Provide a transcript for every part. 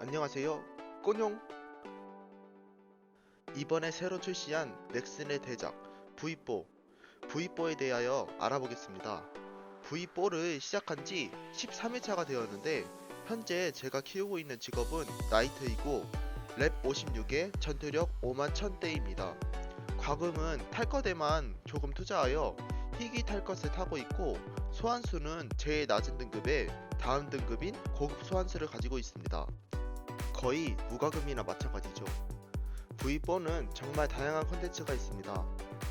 안녕하세요. 꼬뇽. 이번에 새로 출시한 넥슨의 대작 V4 V4에 대하여 알아보겠습니다. V4를 시작한 지 13회차가 되었는데 현재 제가 키우고 있는 직업은 나이트이고 랩 56에 전투력 5만 1000대입니다. 과금은 탈 것에만 조금 투자하여 희귀 탈 것을 타고 있고 소환수는 제일 낮은 등급의 다음 등급인 고급 소환수를 가지고 있습니다. 거의 무과금이나 마찬가지죠. V4는 정말 다양한 컨텐츠가 있습니다.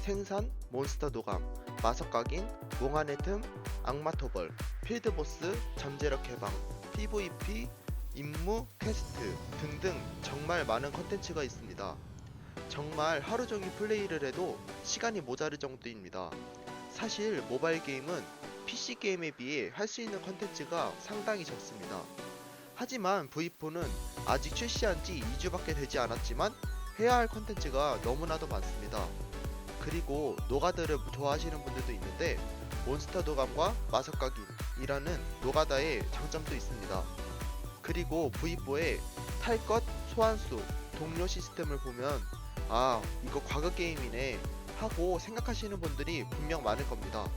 생산, 몬스터 도감, 마석 각인, 몽환의 틈, 악마 토벌, 필드보스, 잠재력 해방, PVP, 임무, 퀘스트 등등 정말 많은 컨텐츠가 있습니다. 정말 하루 종일 플레이를 해도 시간이 모자랄 정도입니다. 사실 모바일 게임은 PC 게임에 비해 할 수 있는 컨텐츠가 상당히 적습니다. 하지만 V4는 아직 출시한 지 2주밖에 되지 않았지만 해야 할 컨텐츠가 너무나도 많습니다. 그리고 노가드를 좋아하시는 분들도 있는데 몬스터 도감과 마석각인이라는 노가다의 장점도 있습니다. 그리고 V4의 탈 것, 소환수, 동료 시스템을 보면 아 이거 과거 게임이네 하고 생각하시는 분들이 분명 많을 겁니다.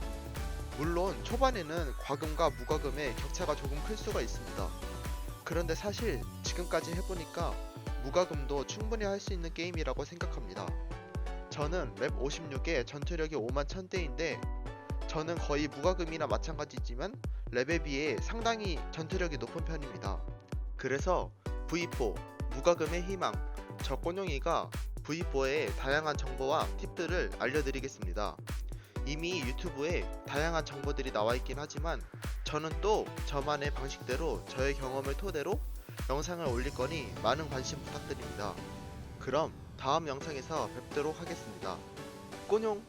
물론 초반에는 과금과 무과금의 격차가 조금 클 수가 있습니다. 그런데 사실 지금까지 해보니까 무과금도 충분히 할 수 있는 게임이라고 생각합니다. 저는 랩 56에 전투력이 5만 1000대인데 저는 거의 무과금이나 마찬가지지만 랩에 비해 상당히 전투력이 높은 편입니다. 그래서 V4 무과금의 희망 저 꼬뇽이가 V4의 다양한 정보와 팁들을 알려드리겠습니다. 이미 유튜브에 다양한 정보들이 나와 있긴 하지만 저는 또 저만의 방식대로 저의 경험을 토대로 영상을 올릴 거니 많은 관심 부탁드립니다. 그럼 다음 영상에서 뵙도록 하겠습니다. 꼬뇽